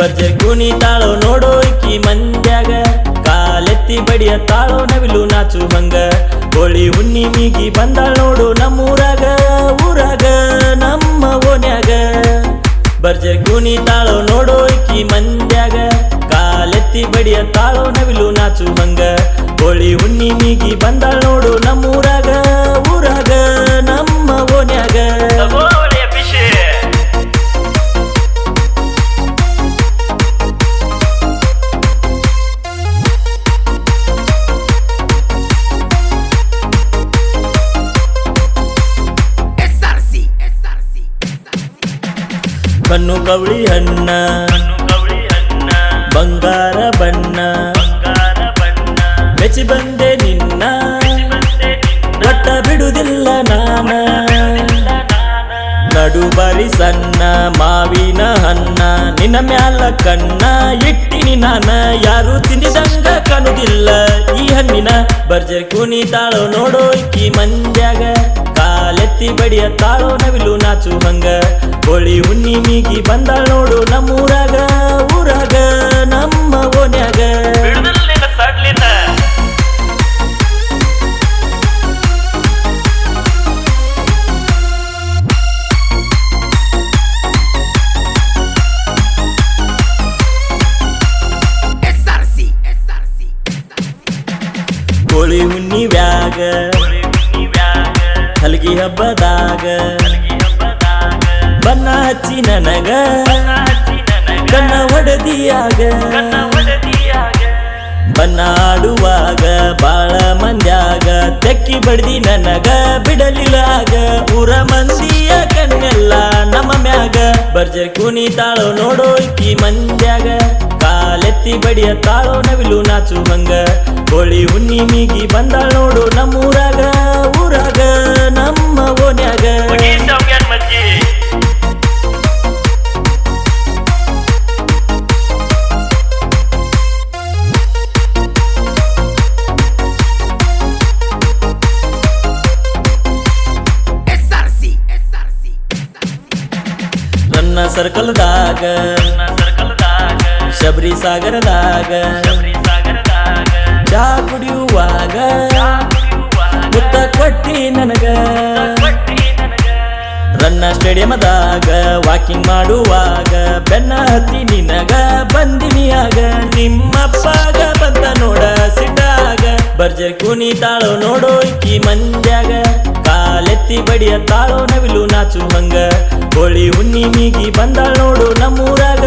Berger ಕುಣಿತಾಳೋ ನೋಡೋ ಇಕ್ಕಿ ಮಂದ್ಯಾಗ. ಕಾಲೆತ್ತಿ ಬಡಿಯ ತಾಳೋ ನವಿಲು ನಾಚು ಹಂಗ. ಹೋಳಿ ಹುಣ್ಣಿಮಿಗಿ ಬಂದಾಳ ನೋಡು ನಮ್ಮೂರಾಗ, ಊರಾಗ, ನಮ್ಮ ಓನ್ಯಾಗ ಬರ್ಜರ್ ಕುಣಿತಾಳೋ ನೋಡೋ ಇಕ್ಕಿ ಮಂದ್ಯಾಗ. ಕಾಲೆತ್ತಿ ಬಡಿಯ ತಾಳೋ ನವಿಲು ನಾಚು ಹಂಗ. ಹೋಳಿ ಹುಣ್ಣಿಮಿಗಿ ಬಂದಾಳ ನೋಡು ನಮ್ಮೂರಾಗ, ಊರಾಗ. ಕಣ್ಣು ಕವಳಿ ಹಣ್ಣ ಬಂಗಾರ ಬಣ್ಣ. ಮೆಚ್ಚಿ ಬಂದೆ ನಿನ್ನ. ಒಟ್ಟ ಬಿಡುದಿಲ್ಲ ನಾನ. ನಡು ಬರಿ ಸಣ್ಣ ಮಾವಿನ ಅನ್ನ. ನಿನ್ನ ಮ್ಯಾಲ ಕಣ್ಣ ಇಟ್ಟಿನಿ ನಾನ. ಯಾರು ತಿಂದಿದಂಗ ಕಾಣುದಿಲ್ಲ ಈ ಹಣ್ಣಿನ. ಬರ್ಜರ್ ಕುಣಿತಾಳೋ ನೋಡೋ ಇಕ್ಕಿ ಮಂದ್ಯಾಗ. ಕಾಲೆತ್ತಿ ಬಡಿಯ ತಾಳೋ ನವಿಲು ನಾಚು ಹಂಗ. ಹೋಳಿ ಹುಣ್ಣಿಮಿಗಿ ಬಂದ ನೋಡು ನಮ್ಮೂರಾಗ ಊರಾಗ ನಮ್ಮ ಓನ್ಯಾಗ ಹೋಳಿ ಹುಣ್ಣಿವ್ಯಾಗ ಹೋಳಿ ಹುಣ್ಣಿಮ್ಯಾಗ ಹಲಗಿ ಹಬ್ಬದಾಗ ಬಣ್ಣ ಹಚ್ಚಿ ನನಗ. ಕನ್ನ ಒಡದಿಯಾಗ. ಬನ್ನಾಡುವಾಗ ಬಾಳ ಮಂದ್ಯಾಗ. ತೆಕ್ಕಿ ಬಡ್ದಿ ನನಗ ಬಿಡಲಿಲ್ಲಾಗ ಊರ ಮಂದಿಯ ಕಣ್ಣೆಲ್ಲ ನಮ್ಮ ಮ್ಯಾಗ. ಬರಜೆ ಕುನಿ ತಾಳೋ ನೋಡೋ ಇಕ್ಕಿ ಮಂದ್ಯಾಗ. ಕಾಲೆತ್ತಿ ಬಡಿಯ ತಾಳೋ ನವಿಲು ನಾಚು ಹಂಗ. ಹೋಳಿ ಹುಣ್ಣಿಮಿಗಿ ಬಂದಾಳ ನೋಡು ನಮ್ಮೂರಾಗ. ಸರ್ಕಲ್ದಾಗ ಶಬರಿ ಸಾಗರದಾಗ. ಚಾ ಕುಡಿಯುವಾಗ. ಮುತ್ತ ಕೊಟ್ಟಿ ನನಗ. ರನ್ನ ಸ್ಟೇಡಿಯಮದಾಗ ವಾಕಿಂಗ್ ಮಾಡುವಾಗ. ಬೆನ್ನ ಹತ್ತಿ ನಿನಗ ಬಂದಿನಿಯಾಗ ನಿಮ್ಮಪ್ಪಾಗ ಬಂದ ನೋಡ ಸಿಟ್ಟಾಗ. ಬರ್ಜರ್ ಕುಣಿತಾಳೋ ನೋಡೋ ಇಕ್ಕಿ ಮಂದ್ಯಾಗ. ಕಾಲೆತ್ತಿ ಬಡಿಯ ತಾಳೋ ನವಿಲು ನಾಚು ಹಂಗ. ಹೋಳಿ ಮೀಗಿ ಬಂದಾಳ ನೋಡು ನಮ್ಮೂರಾಗ.